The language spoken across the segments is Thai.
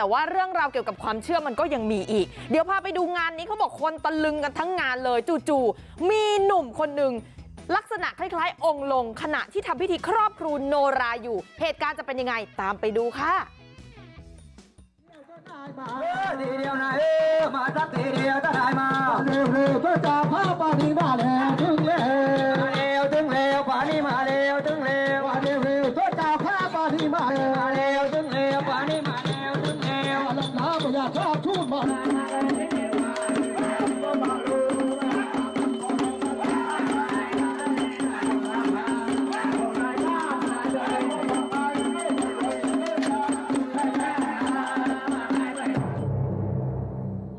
แต่ว่าเรื่องราวเกี่ยวกับความเชื่อมันก็ยังมีอีก เดี๋ยวพาไปดูงานนี้เขาบอกคนตะลึงกันทั้งงานเลยจู่ๆมีหนุ่มคนหนึ่งลักษณะคล้ายๆ องค์ลงขณะที่ทำพิธีครอบครูโนราอยู่ เหตุการณ์จะเป็นยังไงตามไปดูค่ะทีเดียวนะเอ้มาสักทีเดียวจะได้มาเร็วเร็วก็จะพาปานีมาแล้วถึงแล้วมาเร็วถึงเร็วปานีมาเร็วถึงเร็วเร็วเร็วก็จะพาปานีมาแล้มาเร็ว ลักน้ำไม่อยากชอบชูดมัน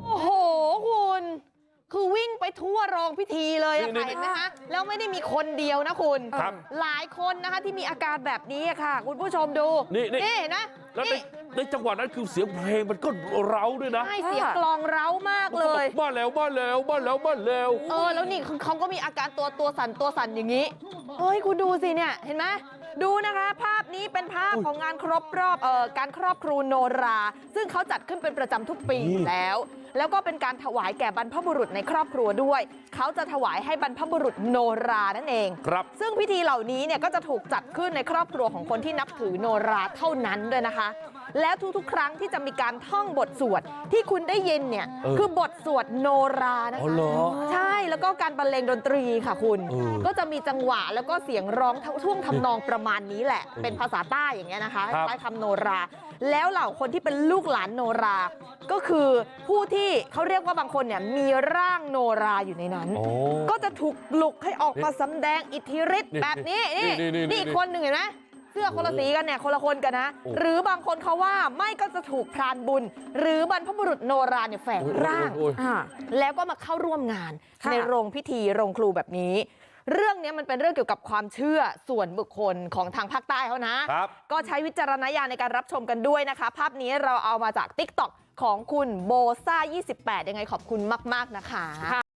โอ้โห คุณ คือวิ่งไปทั่วโรงพิธีเลยอะนี่ค่ะนี่เห็นไหมคะแล้วไม่ได้มีคนเดียวนะคุณ ครับหลายคนนะคะที่มีอาการแบบนี้อะค่ะ คุณผู้ชมดูนี่นี่เห็นไหมแล้วในนี่ ในจังหวะนั้นคือเสียงเพลงมันก็เร้าด้วยนะใช่เสียงกลองเร้ามากเลยบ้านแล้วบ้านแล้วบ้านแล้วบ้านแล้วเออแล้วนี่คือเขาก็มีอาการตัวตัวสั่นตัวสั่นอย่างนี้ เฮ้ยคุณดูสิเนี่ยเห็นไหมดูนะคะภาพนี้เป็นภาพของงานครบรอบเอ่อการครอบครูโนราซึ่งเขาจัดขึ้นเป็นประจำทุกปีอยู่แล้วแล้วก็เป็นการถวายแก่บรรพบุรุษในครอบครัวด้วย เขาจะถวายให้บรรพบุรุษโนรานั่นเอง ครับ ซึ่งพิธีเหล่านี้เนี่ยก็จะถูกจัดขึ้นในครอบครัวของคนที่นับถือโนราเท่านั้นด้วยนะคะ แล้วทุกๆ ครั้งที่จะมีการท่องบทสวดที่คุณได้ยินเนี่ยเออคือบทสวดโนรานะอ๋อคะเหรอใช่ แล้วก็การบรรเลงดนตรีค่ะคุณเออก็จะมีจังหวะแล้วก็เสียงร้องท่วงทำนองประมาณนี้แหละเออเป็นภาษาใต้อย่างเงี้ยนะคะครับใช้คำโนราแล้วเหล่าคนที่เป็นลูกหลานโนราก็คือผู้ที่เขาเรียกว่าบางคนเนี่ยมีร่างโนราอยู่ในนั้นโอ้ก็จะถูกปลุกให้ออกมาสำแดงอิทธิฤทธิ์นี่แบบนี้นี่นี่นี่นี่นี่อีกคนหนึ่งเห็นไหม เสื้อคนละสีกันเนี่ยคนละคนกันนะโอ้หรือบางคนเขาว่าไม่ก็จะถูกพรานบุญ หรือบรรพบุรุษโนราเนี่ยแฝงโอ้ยร่างโอ้ยโอ้ยอ่าแล้วก็มาเข้าร่วมงานค่ะในโรงพิธีโรงครูแบบนี้ เรื่องนี้มันเป็นเรื่องเกี่ยวกับความเชื่อส่วนบุคคลของทางภาคใต้เขานะครับก็ใช้วิจารณญาณในการรับชมกันด้วยนะคะ ภาพนี้เราเอามาจาก t ิ k t o k ของคุณโบซ่า28 ยังไงขอบคุณมาก ๆนะคะ